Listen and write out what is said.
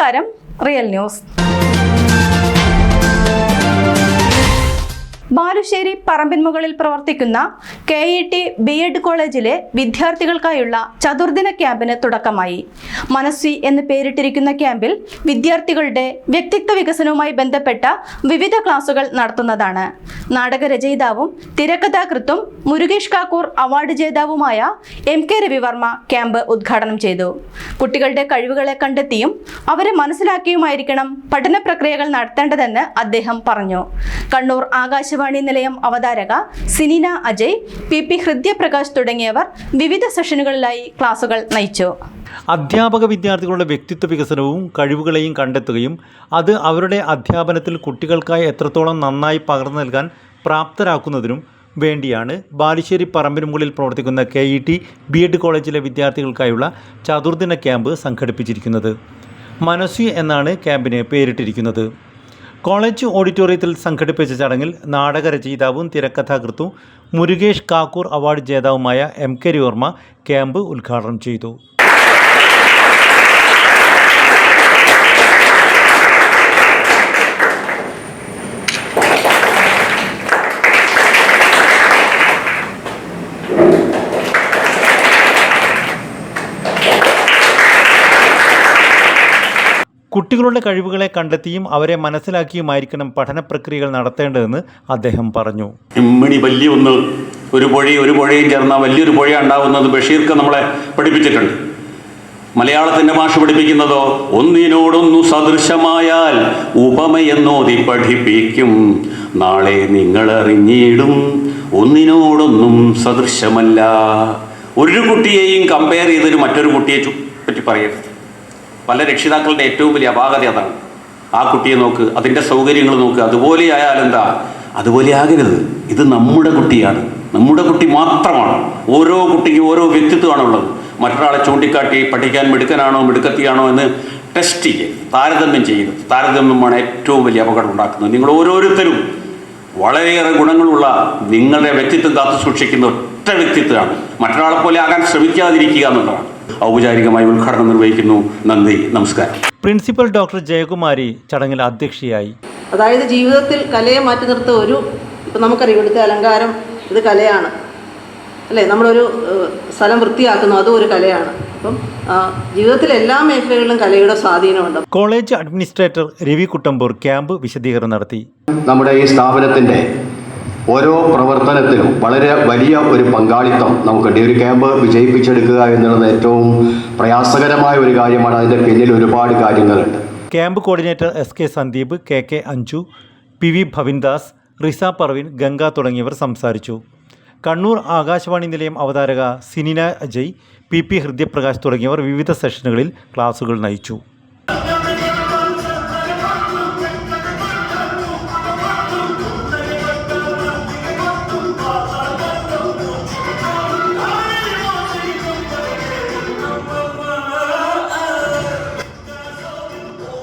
നമസ്കാരം. Real news. Balussery പറമ്പിൻമുകളിൽ പ്രവർത്തിക്കുന്ന K E T B Ed കോളേജിലെ വിദ്യാർത്ഥികൾക്കായുള്ള ചതുർദിന ക്യാമ്പിന് തുടക്കമായി. മനസ്വി എന്ന് പേരിട്ടിരിക്കുന്ന ക്യാമ്പിൽ വിദ്യാർത്ഥികളുടെ വ്യക്തിത്വ വികസനവുമായി ബന്ധപ്പെട്ട വിവിധ ക്ലാസുകൾ നടത്തുന്നതാണ്. നാടകരചയിതാവും തിരക്കഥാകൃത്തും മുരുകേഷ് കാക്കൂർ അവാർഡ് ജേതാവുമായ എം കെ രവിവർമ്മ ക്യാമ്പ് ഉദ്ഘാടനം ചെയ്തു. കുട്ടികളുടെ കഴിവുകളെ കണ്ടെത്തിയും അവരെ മനസ്സിലാക്കിയുമായിരിക്കണം പഠന പ്രക്രിയകൾ നടത്തേണ്ടതെന്ന് അദ്ദേഹം പറഞ്ഞു. കണ്ണൂർ ആകാശവാണി നിലയം അവതാരക സിനിന അജയ് പി പി ഹൃദ്യപ്രകാശ് തുടങ്ങിയവർ വിവിധ സെഷനുകളിലായി ക്ലാസുകൾ നയിച്ചു. അധ്യാപക വിദ്യാർത്ഥികളുടെ വ്യക്തിത്വ വികസനവും കഴിവുകളെയും കണ്ടെത്തുകയും അത് അവരുടെ അധ്യാപനത്തിൽ കുട്ടികൾക്കായി എത്രത്തോളം നന്നായി പകർന്നു നൽകാൻ പ്രാപ്തരാക്കുന്നതിനും വേണ്ടിയാണ് ബാലുശ്ശേരി പറമ്പിന് മുകളിൽ പ്രവർത്തിക്കുന്ന K E T B Ed കോളേജിലെ വിദ്യാർത്ഥികൾക്കായുള്ള ചതുർദിന ക്യാമ്പ് സംഘടിപ്പിച്ചിരിക്കുന്നത്. മനസ്വി എന്നാണ് ക്യാമ്പിന് പേരിട്ടിരിക്കുന്നത്. കോളേജ് ഓഡിറ്റോറിയത്തിൽ സംഘടിപ്പിച്ച ചടങ്ങിൽ നാടകരചയിതാവും തിരക്കഥാകൃത്തും മുരുകേഷ് കാക്കൂർ അവാർഡ് ജേതാവുമായ എം കെ രവിവർമ്മ ക്യാമ്പ് ഉദ്ഘാടനം ചെയ്തു. കുട്ടികളുടെ കഴിവുകളെ കണ്ടെത്തിയും അവരെ മനസ്സിലാക്കിയുമായിരിക്കണം പഠന പ്രക്രിയകൾ നടത്തേണ്ടതെന്ന് അദ്ദേഹം പറഞ്ഞു. ഇമ്മിണി വലിയ ഒന്ന് ഒരു പുഴ ഒരു പുഴയും ചേർന്ന വലിയൊരു പുഴ ഉണ്ടാവുന്നത് ബഷീർക്ക് നമ്മളെ പഠിപ്പിച്ചിട്ടുണ്ട്. മലയാളത്തിന്റെ ഭാഷ പഠിപ്പിക്കുന്നതോ ഒന്നിനോടൊന്നു സദൃശമായാൽ ഉപമയെന്നോതി പഠിപ്പിക്കും. നാളെ നിങ്ങൾ അറിഞ്ഞിടും ഒന്നിനോടൊന്നും സദൃശമല്ല. ഒരു കുട്ടിയെയും കമ്പയർ ചെയ്തൊരു മറ്റൊരു കുട്ടിയെ പറ്റി പറയരുത്. പല രക്ഷിതാക്കളുടെ ഏറ്റവും വലിയ അപാകത അതാണ്. ആ കുട്ടിയെ നോക്ക് അതിന്റെ സൗകര്യങ്ങൾ നോക്ക് അതുപോലെ ആയാൽ എന്താ? അതുപോലെ ആകരുത്. ഇത് നമ്മുടെ കുട്ടിയാണ്. നമ്മുടെ കുട്ടി മാത്രമാണ്. ഓരോ കുട്ടിക്കും ഓരോ വ്യക്തിത്വമാണുള്ളത്. മറ്റൊരാളെ ചൂണ്ടിക്കാട്ടി പഠിക്കാൻ മിടുക്കനാണോ മിടുക്കത്തിയാണോ എന്ന് ടെസ്റ്റ് ചെയ്യരുത്. താരതമ്യം ചെയ്യരുത്. താരതമ്യമാണ് ഏറ്റവും വലിയ അപകടം ഉണ്ടാക്കുന്നത്. നിങ്ങൾ ഓരോരുത്തരും വളരെയേറെ ഗുണങ്ങളുള്ള നിങ്ങളുടെ വ്യക്തിത്വം കാത്തു സൂക്ഷിക്കുന്ന ഒറ്റ വ്യക്തിത്വമാണ്. മറ്റൊരാളെ പോലെ ആകാൻ ശ്രമിക്കാതിരിക്കുക എന്നുള്ളതാണ്. ഔപചാരികമായി ഉദ്ഘാടനം നിർവഹിക്കുന്നു. നന്ദി. നമസ്കാരം. പ്രിൻസിപ്പൽ ഡോക്ടർ ജയകുമാരി ചടങ്ങിൽ അധ്യക്ഷയായി. അതായത് ജീവിതത്തിൽ കലയെ മാറ്റി നിർത്തുക ഒരു ഇപ്പം നമുക്കറിയാം ഇവിടുത്തെ അലങ്കാരം ഇത് കലയാണ്. അല്ലേ? നമ്മളൊരു സ്ഥലം വൃത്തിയാക്കുന്നു അതും ഒരു കലയാണ്. അപ്പം ജീവിതത്തിലെ എല്ലാ മേഖലകളിലും കലയുടെ സ്വാധീനമുണ്ട്. College administrator Ravi Kuttambur camp വിശദീകരണം നടത്തി. നമ്മുടെ ഈ സ്ഥാപനത്തിന്റെ ഓരോ പ്രവർത്തനത്തിലും വളരെ വലിയ ഒരു പങ്കാളിത്തം നമുക്കുണ്ട്. ഒരു ക്യാമ്പ് വിജയിപ്പിച്ചെടുക്കുക എന്നുള്ളത് ഏറ്റവും പ്രയാസകരമായ ഒരു കാര്യമാണ്. അതിന്റെ പിന്നിൽ ഒരുപാട് കാര്യങ്ങളുണ്ട്. Camp coordinator S K Sandeep K K Anju P V Bhavindas Riza Parveen Ganga തുടങ്ങിയവർ സംസാരിച്ചു. കണ്ണൂർ ആകാശവാണി നിലയം അവതാരക സിനിന അജയ് പി പി ഹൃദയപ്രകാശ് തുടങ്ങിയവർ വിവിധ സെഷനുകളിൽ ക്ലാസുകൾ നയിച്ചു.